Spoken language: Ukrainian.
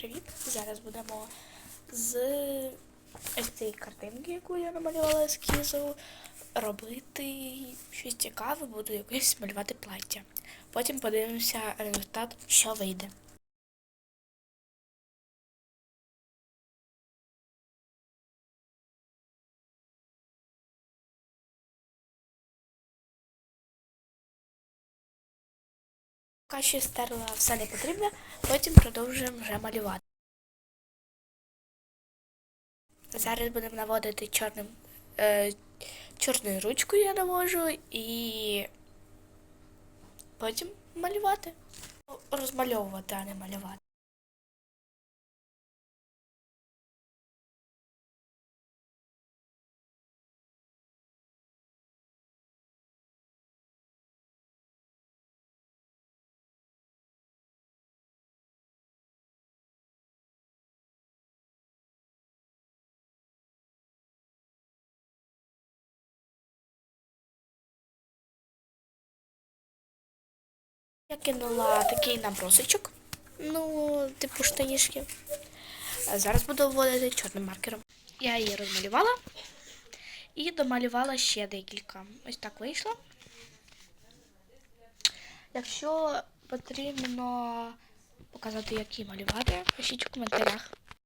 привіт! Зараз будемо з цієї картинки, яку я намалювала ескізу, робити щось цікаве, буду якось малювати плаття. Потім подивимося результат, що вийде. Що стерла все не потрібно, потім продовжуємо вже малювати. Зараз будемо наводити чорним, е, чорною ручкою я навожу і потім малювати. Розмальовувати, а не малювати. Я кинула такий набросочок, ну, типу штанішки. А Зараз буду вводити чорним маркером. Я її розмалювала і домалювала ще декілька. Ось так вийшло. Якщо потрібно показати, які малювати, пишіть у коментарях.